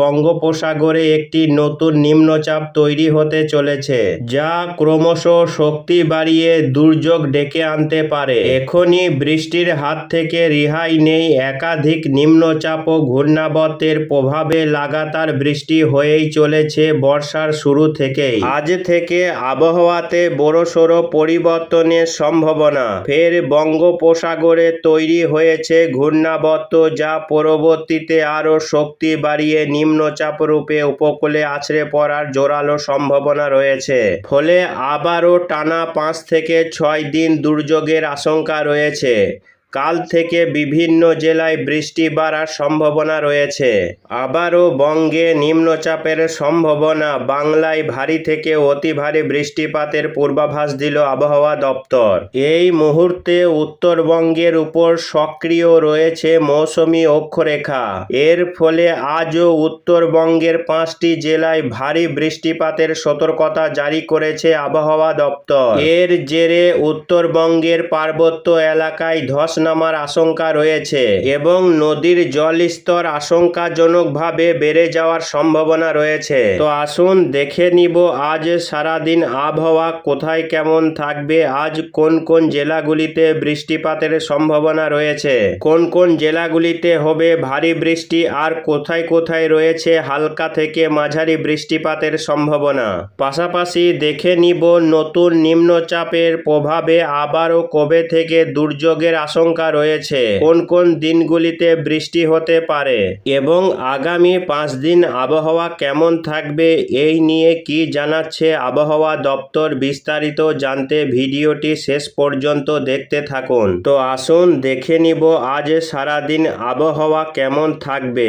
বঙ্গোপসাগরে একটি নতুন নিম্নচাপ তৈরি হতে চলেছে, যা ক্রমশ শক্তি বাড়িয়ে দুর্যোগ ডেকে আনতে পারে। এখনই বৃষ্টির হাত থেকে রেহাই নেই একাধিক নিম্নচাপ ও ঘূর্ণাবর্তের প্রভাবে লাগাতার বৃষ্টি হয়েই চলেছে বর্ষার শুরু থেকেই। আজ থেকে আবহাওয়াতে বড়সড় পরিবর্তনের সম্ভাবনা। ফের বঙ্গোপসাগরে তৈরি হয়েছে ঘূর্ণাবর্ত, যা পরবর্তীতে আরও শক্তি বাড়িয়ে নিম্নচাপ রূপে উপকূলে আছড়ে পড়ার জোরালো সম্ভাবনা রয়েছে। ফলে আবারও টানা পাঁচ থেকে ছয় দিন দুর্যোগের আশঙ্কা রয়েছে। কাল থেকে বিভিন্ন জেলায় বৃষ্টি বাড়ার সম্ভাবনা রয়েছে। আবারও বঙ্গে নিম্নচাপের সম্ভাবনা। বাংলায় ভারী থেকে অতি ভারী বৃষ্টিপাতের পূর্বাভাস দিল আবহাওয়া দপ্তর। এই মুহূর্তে উত্তরবঙ্গের উপর সক্রিয় রয়েছে মৌসুমি অক্ষরেখা। এর ফলে আজও উত্তরবঙ্গের পাঁচটি জেলায় ভারী বৃষ্টিপাতের সতর্কতা জারি করেছে আবহাওয়া দপ্তর। এর জেরে উত্তরবঙ্গের পার্বত্য এলাকায় ধস নামার আশঙ্কা রয়েছে এবং নদীর জলস্তর আশঙ্কাজনকভাবে বেড়ে যাওয়ার সম্ভাবনা রয়েছে। তো আসুন দেখে নিব আজ সারাদিন আবহাওয়া কোথায় কেমন থাকবে, আজ কোন কোন জেলাগুলিতে বৃষ্টিপাতের সম্ভাবনা রয়েছে, কোন কোন জেলাগুলিতে হবে ভারী বৃষ্টি, আর কোথায় কোথায় রয়েছে হালকা থেকে মাঝারি বৃষ্টিপাতের সম্ভাবনা। পাশাপাশি দেখে নিব নতুন নিম্নচাপের প্রভাবে আবারও কবে থেকে দুর্যোগের আশঙ্কা রয়েছে। কোন কোন দিনগুলিতে বৃষ্টি হতে পারে? এবং আগামী পাঁচ দিন আবহাওয়া কেমন থাকবে? এই নিয়ে কি জানাচ্ছে আবহাওয়া দপ্তর বিস্তারিত জানতে ভিডিওটি শেষ পর্যন্ত দেখতে থাকুন। তো আসুন দেখে নিব আজ সারাদিন আবহাওয়া কেমন থাকবে।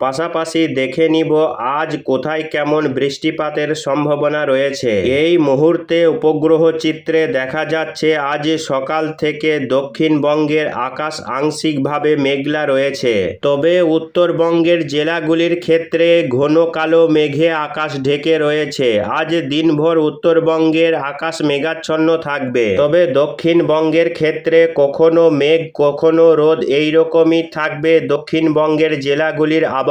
পাশাপাশি দেখে নিব আজ কোথায় কেমন বৃষ্টিপাতের সম্ভাবনা রয়েছে। এই মুহূর্তে উপগ্রহ চিত্রে দেখা যাচ্ছে আজ সকাল থেকে দক্ষিণবঙ্গের আকাশ আংশিকভাবে মেঘলা রয়েছে। তবে উত্তরবঙ্গের জেলাগুলির ক্ষেত্রে ঘন কালো মেঘে আকাশ ঢেকে রয়েছে। আজ দিনভর উত্তরবঙ্গের আকাশ মেঘাচ্ছন্ন থাকবে। তবে দক্ষিণবঙ্গের ক্ষেত্রে কখনো মেঘ, কখনো রোদ, এইরকমই থাকবে দক্ষিণবঙ্গের জেলাগুলির আবহাওয়া।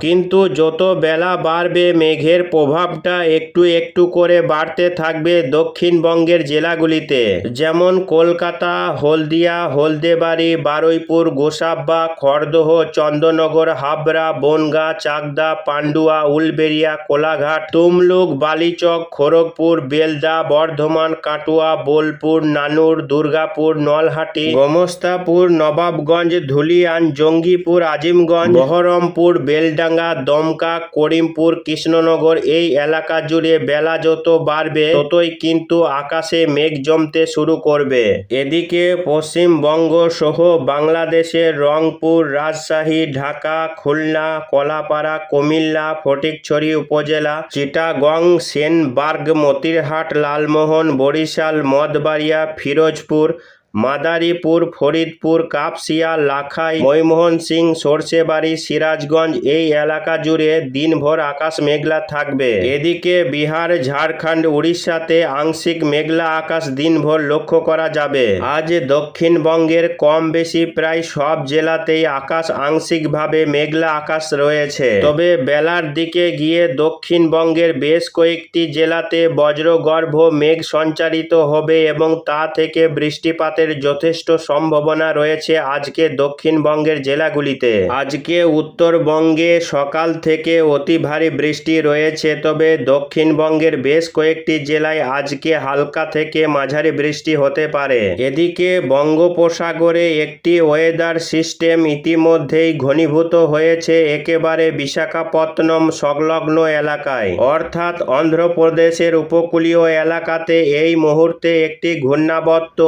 কিন্তু যত বেলা বাড়বে, মেঘের প্রভাবটা একটু একটু করে বাড়তে থাকবে দক্ষিণবঙ্গের জেলাগুলিতে। যেমন কলকাতা, হলদিয়া, হলদেবাড়ি, বারুইপুর গোসাব্বা খড়দহ, চন্দননগর, হাবড়া, বনগাঁ, চাকদা, পান্ডুয়া, উলবেড়িয়া, কোলাঘাট, তুমলুক, বালিচক, খড়গপুর, বেলদা, বর্ধমান, কাটুয়া, বোলপুর, নানুর, দুর্গাপুর, নলহাটি, গোমস্তাপুর, নবাবগঞ্জ, ধুলিয়ান, জঙ্গিপুর, আজিমগঞ্জ, বহরমপুর বেলডাঙ্গা, দমকা, করিমপুর, কৃষ্ণনগর এই এলাকা জুড়ে বেলা যত বাড়বে ততই কিন্তু আকাশে মেঘ জমতে শুরু করবে। এদিকে পশ্চিমবঙ্গ সহ বাংলাদেশের রংপুর, রাজশাহী, ঢাকা, খুলনা, কলাপাড়া, কুমিল্লা, ফটিকছড়ি উপজেলা, চিটাগং, সেনবার্গ, মতিরহাট, লালমোহন, বরিশাল, মদবাড়িয়া, ফিরোজপুর মাদারীপুর, ফরিদপুর, কাপসিয়া, লাখাই, ময়মোহন সিং, সর্ষেবাড়ি, সিরাজগঞ্জ এই এলাকা জুড়ে দিনভর আকাশ মেঘলা থাকবে। এদিকে বিহার, ঝাড়খণ্ড, উড়িষ্যাতে আংশিক মেঘলা আকাশ দিনভর লক্ষ্য করা যাবে। আজ দক্ষিণবঙ্গের কম বেশি প্রায় সব জেলাতেই আকাশ আংশিকভাবে মেঘলা আকাশ রয়েছে। তবে বেলার দিকে গিয়ে দক্ষিণবঙ্গের বেশ কয়েকটি জেলাতে বজ্রগর্ভ মেঘ সঞ্চারিত হবে এবং তা থেকে বৃষ্টিপাতের যথেষ্ট সম্ভাবনা রয়েছে আজকে দক্ষিণবঙ্গের জেলাগুলিতে। আজকে উত্তরবঙ্গে সকাল থেকে অতি ভারী বৃষ্টি রয়েছে, তবে দক্ষিণবঙ্গের বেশ কয়েকটি জেলায় আজকে হালকা থেকে মাঝারি বৃষ্টি হতে পারে। এদিকে বঙ্গোপসাগরে একটি ওয়েদার সিস্টেম ইতিমধ্যেই ঘনীভূত হয়েছে একেবারে বিশাখাপত্তনম সংলগ্ন এলাকায়। অর্থাৎ অন্ধ্রপ্রদেশের উপকূলীয় এলাকাতে এই মুহূর্তে একটি ঘূর্ণাবর্ত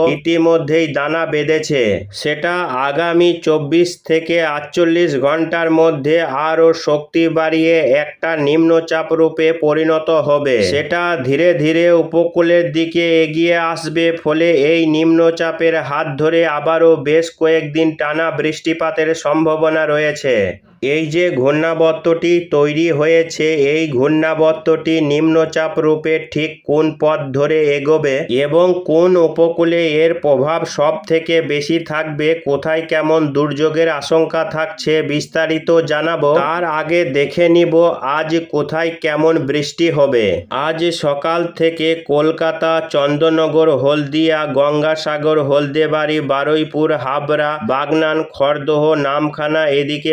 ইতিমধ্যেই দানা বেঁধেছে। সেটা আগামী চব্বিশ থেকে আটচল্লিশ ঘণ্টার মধ্যে আরও শক্তি বাড়িয়ে একটা নিম্নচাপ রূপে পরিণত হবে। সেটা ধীরে ধীরে উপকূলের দিকে এগিয়ে আসবে, ফলে এই নিম্নচাপের হাত ধরে আবারও বেশ কয়েকদিন টানা বৃষ্টিপাতের সম্ভাবনা রয়েছে। এই যে ঘূর্ণাবর্তটি তৈরি হয়েছে, এই ঘূর্ণাবর্তটি নিম্নচাপ রূপে ঠিক কোন পথ ধরে এগোবে এবং কোন উপকূলে এর প্রভাব সব থেকে বেশি থাকবে, কোথায় কেমন দুর্যোগের আশঙ্কা থাকছে বিস্তারিত জানাব। তার আগে দেখে নিব আজ কোথায় কেমন বৃষ্টি হবে। আজ সকাল থেকে কলকাতা, চন্দননগর, হলদিয়া, গঙ্গাসাগর, হলদেবাড়ি, বারুইপুর, হাবড়া, বাগনান, খড়দহ, নামখানা, এদিকে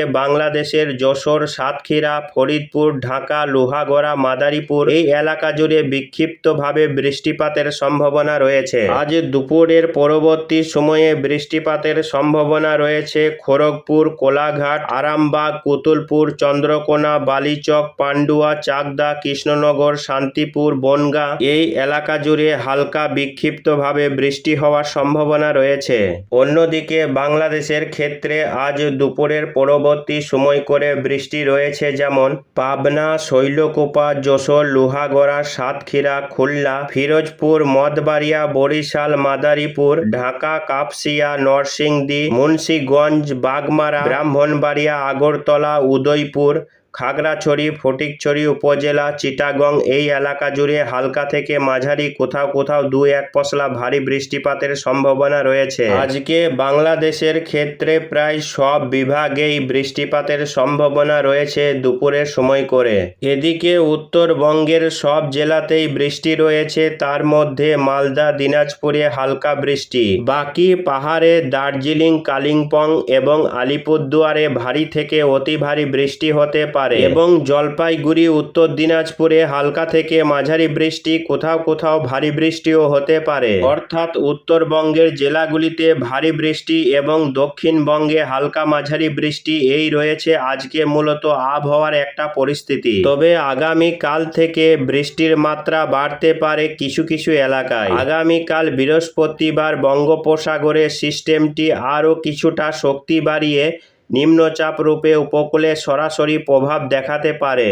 বাংলাদেশের যশোর, সাতক্ষীরা, ফরিদপুর, ঢাকা, লোহাগড়া, মাদারীপুর এই এলাকা জুড়ে বিক্ষিপ্তভাবে বৃষ্টিপাতের সম্ভাবনা রয়েছে। আজ দুপুরের পরবর্তী সময়ে বৃষ্টিপাতের সম্ভাবনা রয়েছে খড়গপুর, কোলাঘাট, আরামবাগ কুতুলপুর চন্দ্রকোনা, বালিচক, পান্ডুয়া, চাকদা, কৃষ্ণনগর, শান্তিপুর, বনগা এই এলাকা জুড়ে হালকা বিক্ষিপ্তভাবে বৃষ্টি হওয়ার সম্ভাবনা রয়েছে। অন্যদিকে বাংলাদেশের ক্ষেত্রে আজ দুপুরের পরবর্তী সময় করে বৃষ্টি রয়েছে যেমন পাবনা, শৈলকুপা, যশোর, লোহাগড়া, সাতক্ষীরা, খুলনা, ফিরোজপুর মদবাড়িয়া বরিশাল, মাদারীপুর, ঢাকা, কাপসিয়া, নরসিংদী, মুন্সীগঞ্জ, বাগমারা, ব্রাহ্মণবাড়িয়া, আগরতলা, উদয়পুর খাগড়াছড়ি ফটিকছড়ি উপজেলা, চিটাগং এই এলাকা জুড়ে হালকা থেকে মাঝারি কোথাও কোথাও দু এক পশলা ভারী বৃষ্টিপাতের সম্ভাবনা রয়েছে। আজকে বাংলাদেশের ক্ষেত্রে প্রায় সব বিভাগেই বৃষ্টিপাতের সম্ভাবনা রয়েছে দুপুরের সময় করে। এদিকে উত্তরবঙ্গের সব জেলাতেই বৃষ্টি রয়েছে, তার মধ্যে মালদা, দিনাজপুরে হালকা বৃষ্টি। বাকি পাহাড়ে দার্জিলিং, কালিম্পং এবং আলিপুরদুয়ারে ভারী থেকে অতি ভারী বৃষ্টি হতে পারে। এবং জলপাইগুড়ি, উত্তর দিনাজপুরে হালকা থেকে মাঝারি বৃষ্টি, কোথাও কোথাও ভারী বৃষ্টিও হতে পারে। অর্থাৎ উত্তরবঙ্গের জেলাগুলিতে ভারী বৃষ্টি এবং দক্ষিণবঙ্গে হালকা মাঝারি বৃষ্টি এই রয়েছে আজকে মূলত আবহাওয়ার একটা পরিস্থিতি। তবে আগামী কাল থেকে বৃষ্টির মাত্রা বাড়তে পারে কিছু কিছু এলাকায়। আগামীকাল বৃহস্পতিবার বঙ্গোপসাগরে সিস্টেমটি আরও কিছুটা শক্তি বাড়িয়ে নিম্নচাপ রূপে উপকূলে সরাসরি প্রভাব দেখাতে পারে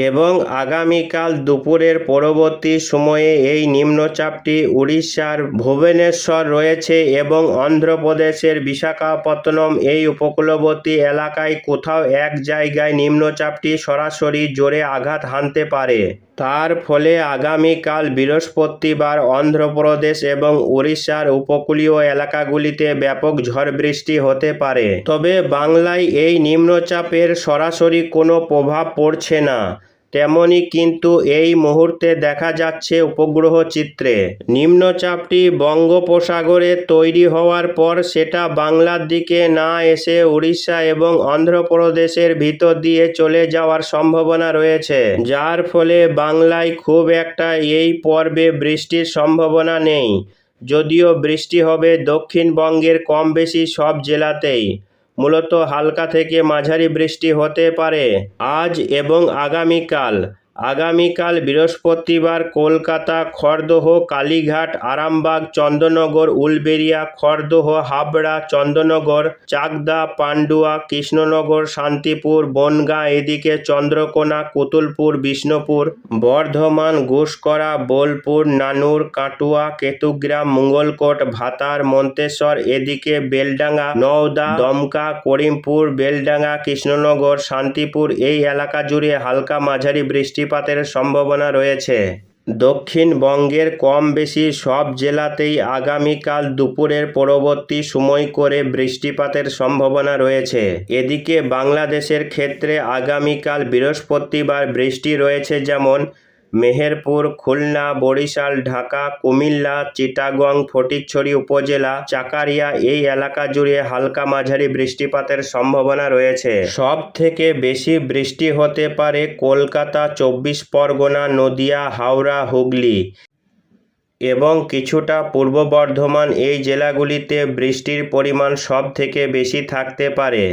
এবং আগামীকাল দুপুরের পরবর্তী সময়ে এই নিম্নচাপটি উড়িষ্যার ভুবনেশ্বর রয়েছে এবং অন্ধ্রপ্রদেশের বিশাখাপত্তনম এই উপকূলবর্তী এলাকায় কোথাও এক জায়গায় নিম্নচাপটি সরাসরি জোরে আঘাত হানতে পারে। তার ফলে আগামীকাল বৃহস্পতিবার অন্ধ্রপ্রদেশ এবং উড়িষ্যার উপকূলীয় এলাকাগুলিতে ব্যাপক ঝড় বৃষ্টি হতে পারে। তবে বাংলায় এই নিম্নচাপের সরাসরি কোনো প্রভাব পড়ছে না। তেমনি কিন্তু এই মুহূর্তে দেখা যাচ্ছে উপগ্রহ চিত্রে। নিম্নচাপটি বঙ্গোপসাগরে তৈরি হওয়ার পর সেটা বাংলার দিকে না এসে উড়িষ্যা এবং অন্ধ্রপ্রদেশের ভিতর দিয়ে চলে যাওয়ার সম্ভাবনা রয়েছে। যার ফলে বাংলায় খুব একটা এই পর্বে বৃষ্টির সম্ভাবনা নেই। যদিও বৃষ্টি হবে দক্ষিণবঙ্গের কম বেশি সব জেলাতেই। মূলত হালকা থেকে মাঝারি বৃষ্টি হতে পারে আজ এবং আগামীকাল। আগামীকাল বৃহস্পতিবার কলকাতা, খড়দহ, কালীঘাট, আরামবাগ, চন্দননগর উলবেড়িয়া খড়দহ, হাবড়া, চন্দননগর, চাকদা, পান্ডুয়া, কৃষ্ণনগর, শান্তিপুর, বনগাঁ, এদিকে চন্দ্রকোনা, কুতুলপুর, বিষ্ণুপুর, বর্ধমান, ঘুষকরা, বোলপুর, নানুর, কাটুয়া, কেতুগ্রাম, মঙ্গলকোট, ভাতার, মন্তেশ্বর, এদিকে বেলডাঙ্গা, নওদা, দমকা, করিমপুর, বেলডাঙ্গা, কৃষ্ণনগর, শান্তিপুর, এই এলাকা জুড়ে হালকা মাঝারি বৃষ্টিপাতের সম্ভাবনা রয়েছে। দক্ষিণবঙ্গের কম বেশি সব জেলাতেই আগামীকাল দুপুরের পরবর্তী সময় করে বৃষ্টিপাতের সম্ভাবনা রয়েছে। এদিকে বাংলাদেশের ক্ষেত্রে আগামীকাল বৃহস্পতিবার বৃষ্টি রয়েছে যেমন মেহেরপুর, খুলনা, বরিশাল, ঢাকা, কুমিল্লা, চিটাগং, ফটিকছড়ি উপজেলা, চাকারিয়া এই এলাকা জুড়ে হালকা মাঝারি বৃষ্টিপাতের সম্ভাবনা রয়েছে। সব থেকে বেশি বৃষ্টি হতে পারে কলকাতা, চব্বিশ পরগনা, নদিয়া, হাওড়া, হুগলি এবং কিছুটা পূর্ব বর্ধমান এই জেলাগুলিতে বৃষ্টির পরিমাণ সব থেকে বেশি থাকতে পারে।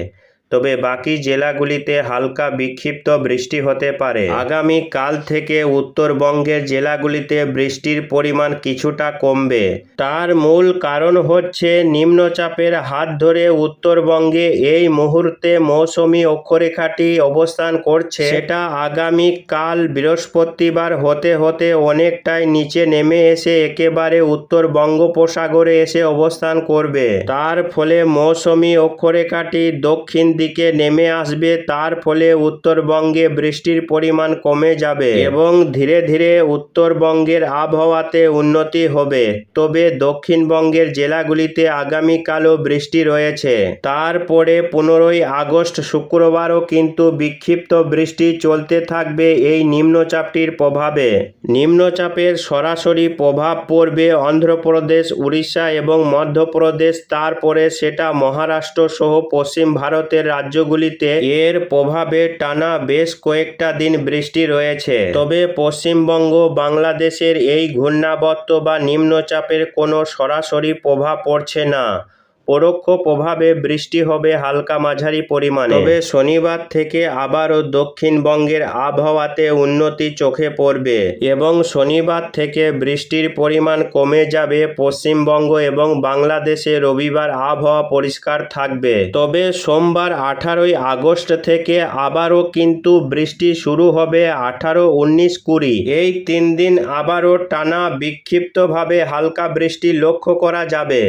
তবে বাকি জেলাগুলিতে হালকা বিক্ষিপ্ত বৃষ্টি হতে পারে। আগামী কাল থেকে উত্তরবঙ্গের জেলাগুলিতে বৃষ্টির পরিমাণ কিছুটা কমবে। তার মূল কারণ হচ্ছে নিম্নচাপের হাত ধরে উত্তরবঙ্গে এই মুহূর্তে মৌসুমি অক্ষরেখাটি অবস্থান করছে। সেটা আগামী কাল বৃহস্পতিবার হতে হতে অনেকটাই নিচে নেমে এসে একেবারে উত্তর বঙ্গোপসাগরে এসে অবস্থান করবে। তার ফলে মৌসুমি অক্ষরেখাটি দক্ষিণ দিকে নেমে আসবে, তার ফলে উত্তরবঙ্গে বৃষ্টির পরিমাণ কমে যাবে এবং ধীরে ধীরে উত্তরবঙ্গের আবহাওয়াতে উন্নতি হবে। তবে দক্ষিণবঙ্গের জেলাগুলিতে আগামীকালও বৃষ্টি রয়েছে। তারপরে পনেরোই আগস্ট শুক্রবারও কিন্তু বিক্ষিপ্ত বৃষ্টি চলতে থাকবে এই নিম্নচাপটির প্রভাবে। নিম্নচাপের সরাসরি প্রভাব পড়বে অন্ধ্রপ্রদেশ, উড়িষ্যা এবং মধ্যপ্রদেশ, তারপরে সেটা মহারাষ্ট্র সহ পশ্চিম ভারতের রাজ্যগুলিতে এর প্রভাবে টানা বেশ কয়েকটা দিন বৃষ্টি রয়েছে। তবে পশ্চিমবঙ্গ, বাংলাদেশের এই ঘূর্ণাবর্ত বা নিম্নচাপের কোনো সরাসরি প্রভাব পড়ছে না। পরোক্ষ প্রভাবে বৃষ্টি হবে হালকা মাঝারি পরিমাণে। তবে শনিবার থেকে আবারও দক্ষিণবঙ্গের আবহাওয়াতে উন্নতি চোখে পড়বে এবং শনিবার থেকে বৃষ্টির পরিমাণ কমে যাবে পশ্চিমবঙ্গ এবং বাংলাদেশে রবিবার আবহাওয়া পরিষ্কার থাকবে। তবে সোমবার আঠারোই আগস্ট থেকে আবারও কিন্তু বৃষ্টি শুরু হবে আঠারো উনিশ কুড়ি। এই তিন দিন আবারও টানা বিক্ষিপ্তভাবে হালকা বৃষ্টি লক্ষ্য করা যাবে।